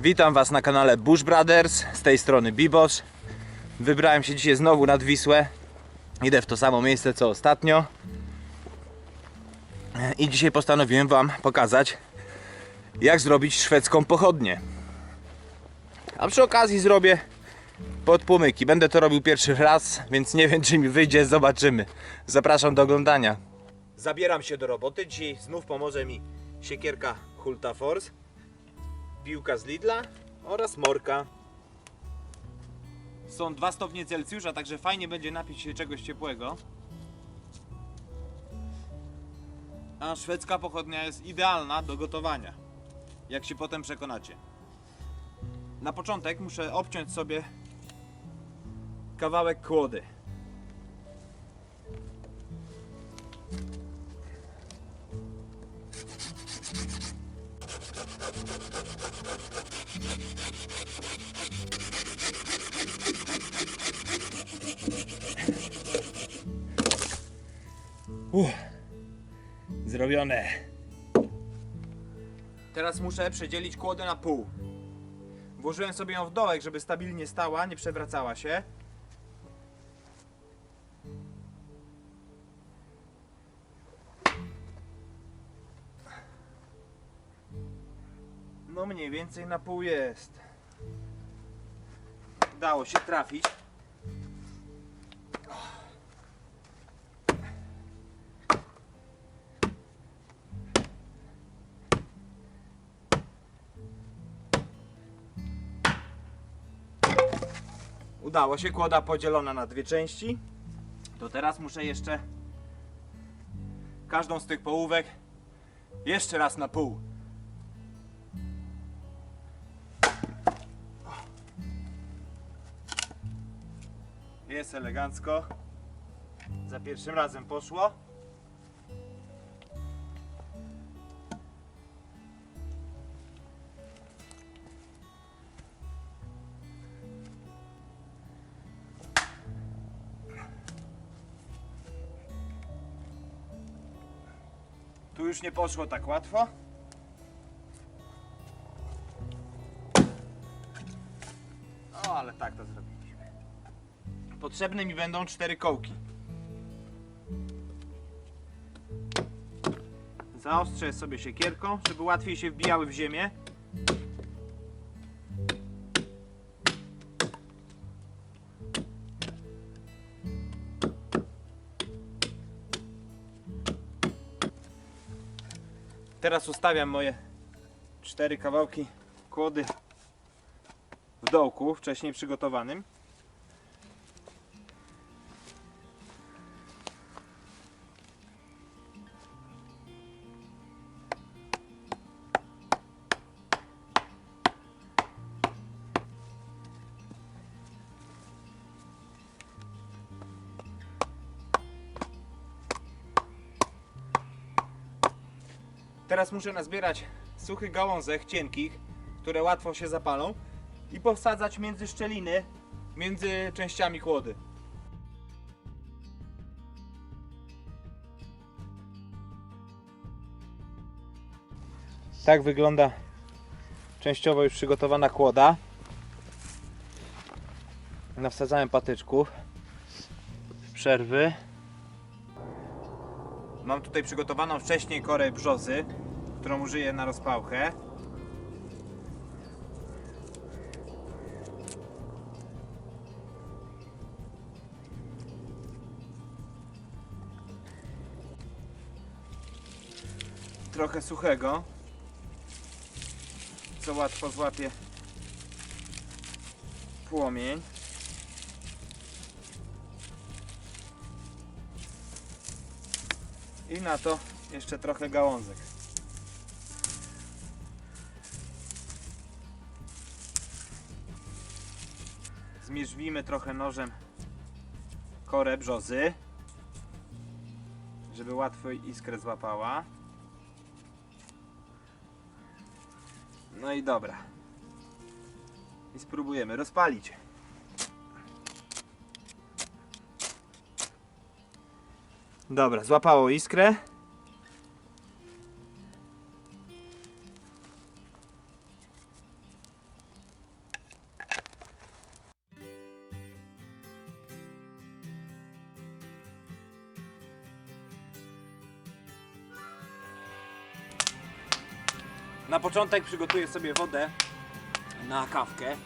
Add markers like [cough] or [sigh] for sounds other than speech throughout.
Witam Was na kanale Bush Brothers, z tej strony Bibos. Wybrałem się dzisiaj znowu nad Wisłę. Idę w to samo miejsce co ostatnio. I dzisiaj postanowiłem Wam pokazać, jak zrobić szwedzką pochodnię. A przy okazji zrobię podpłomyki. Będę to robił pierwszy raz, więc nie wiem czy mi wyjdzie, zobaczymy. Zapraszam do oglądania. Zabieram się do roboty. Dzisiaj znów pomoże mi siekierka Hulta Force piłka z Lidla oraz morka. Są 2 stopnie Celsjusza, także fajnie będzie napić się czegoś ciepłego. A szwedzka pochodnia jest idealna do gotowania, jak się potem przekonacie. Na początek muszę obciąć sobie kawałek kłody. Uff, zrobione. Teraz muszę przedzielić kłodę na pół. Włożyłem sobie ją w dołek, żeby stabilnie stała, nie przewracała się. No mniej więcej na pół jest. Dało się trafić. Udało się, kłoda podzielona na dwie części. To teraz muszę jeszcze każdą z tych połówek jeszcze raz na pół. Jest elegancko. Za pierwszym razem poszło. Tu już nie poszło tak łatwo. Potrzebne mi będą cztery kołki. Zaostrzę sobie siekierką, żeby łatwiej się wbijały w ziemię. Teraz ustawiam moje cztery kawałki kłody w dołku, wcześniej przygotowanym. Teraz muszę nazbierać suchych gałązek cienkich, które łatwo się zapalą i posadzać między szczeliny, między częściami kłody. Tak wygląda częściowo już przygotowana kłoda. Nawsadzałem patyczków. Przerwy. Mam tutaj przygotowaną wcześniej korę brzozy, którą użyję na rozpałkę. Trochę suchego, co łatwo złapie płomień. I na to jeszcze trochę gałązek. Zmierzwimy trochę nożem korę brzozy, żeby łatwo iskrę złapała. No i dobra. I spróbujemy rozpalić. Dobra, złapało iskrę. Na początek przygotuję sobie wodę na kawkę.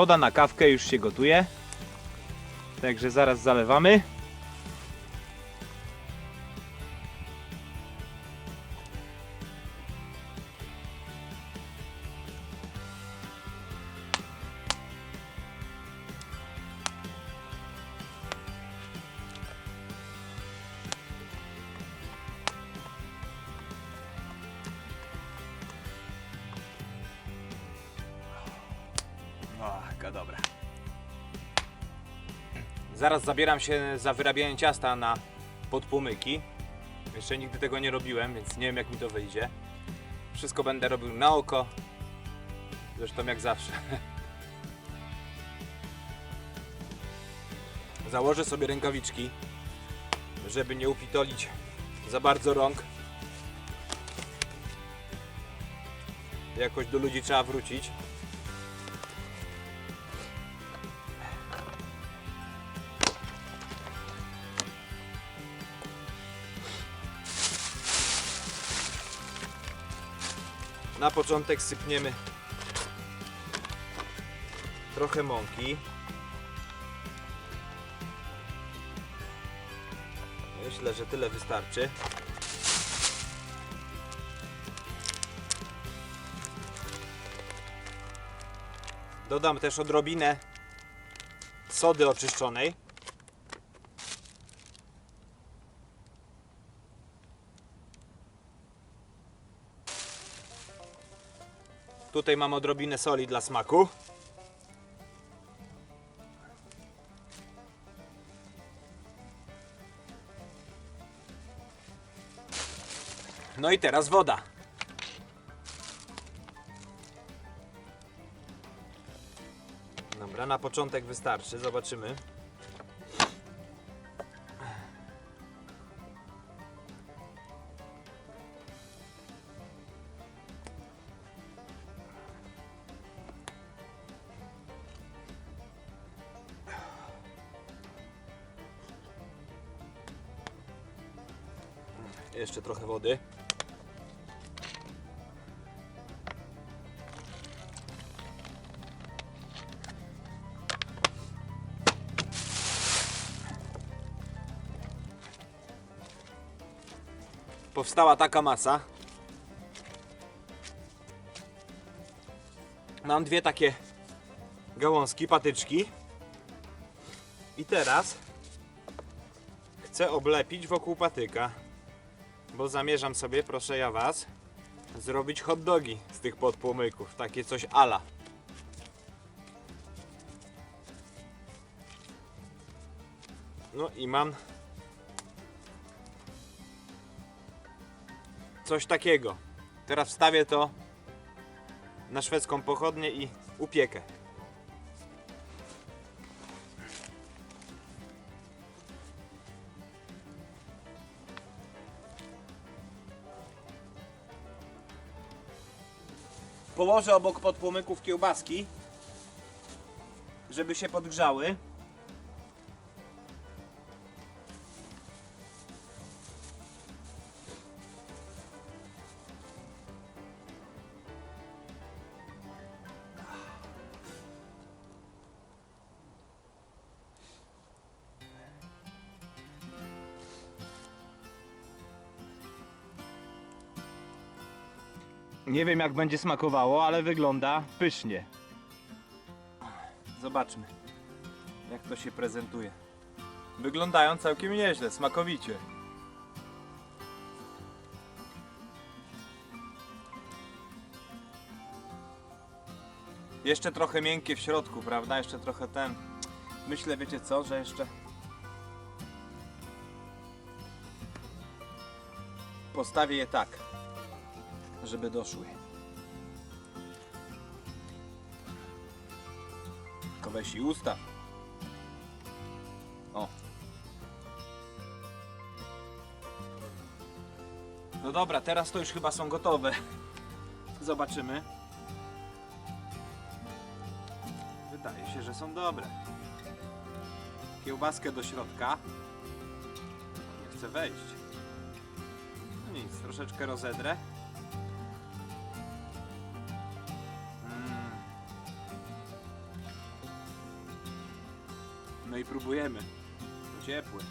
Woda na kawkę już się gotuje. Także zaraz zalewamy. Zaraz zabieram się za wyrabianie ciasta na podpłomyki. Jeszcze nigdy tego nie robiłem, więc nie wiem jak mi to wyjdzie. Wszystko będę robił na oko. Zresztą jak zawsze. [laughs] Założę sobie rękawiczki, żeby nie upitolić za bardzo rąk. Jakoś do ludzi trzeba wrócić. Na początek sypniemy trochę mąki. Myślę, że tyle wystarczy. Dodam też odrobinę sody oczyszczonej. Tutaj mam odrobinę soli dla smaku. No i teraz woda. Dobra, na początek wystarczy, zobaczymy. Jeszcze trochę wody. Powstała taka masa. Mam dwie takie gałązki, patyczki. I teraz chcę oblepić wokół patyka. Bo zamierzam sobie, proszę ja was, zrobić hot dogi z tych podpłomyków. Takie coś ala. No i mam coś takiego. Teraz wstawię to na szwedzką pochodnię i upiekę. Położę obok podpłomyków kiełbaski, żeby się podgrzały. Nie wiem jak będzie smakowało, ale wygląda pysznie. Zobaczmy, jak to się prezentuje. Wyglądają całkiem nieźle, smakowicie. Jeszcze trochę miękkie w środku, prawda? Jeszcze trochę ten. Myślę, wiecie co, że jeszcze postawię je tak, żeby doszły. Tylko weź i ustaw. O. No dobra, teraz to już chyba są gotowe. Zobaczymy. Wydaje się, że są dobre. Kiełbaskę do środka. Nie chcę wejść. No nic, troszeczkę rozedrę. No i próbujemy. To ciepłe.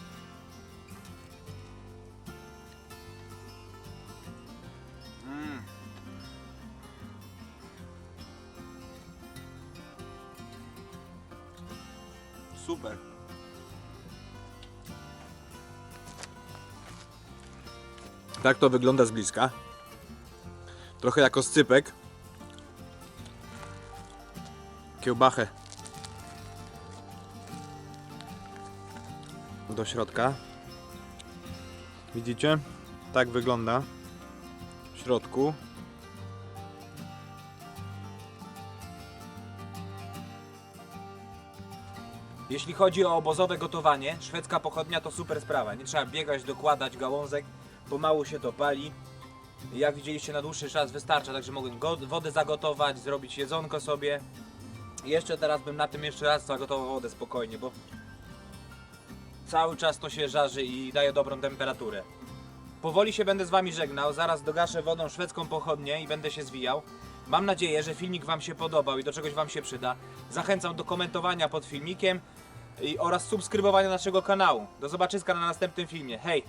Mm. Super. Tak to wygląda z bliska. Trochę jako scypek. Kiełbachę. Do środka. Widzicie? Tak wygląda w środku. Jeśli chodzi o obozowe gotowanie, szwedzka pochodnia to super sprawa. Nie trzeba biegać, dokładać gałązek, pomału się to pali. Jak widzieliście na dłuższy czas wystarcza, także mogłem wodę zagotować, zrobić jedzonko sobie. Jeszcze teraz bym na tym jeszcze raz zagotował wodę spokojnie, bo cały czas to się żarzy i daje dobrą temperaturę. Powoli się będę z Wami żegnał, zaraz dogaszę wodą szwedzką pochodnię i będę się zwijał. Mam nadzieję, że filmik Wam się podobał i do czegoś Wam się przyda. Zachęcam do komentowania pod filmikiem oraz subskrybowania naszego kanału. Do zobaczyska na następnym filmie. Hej!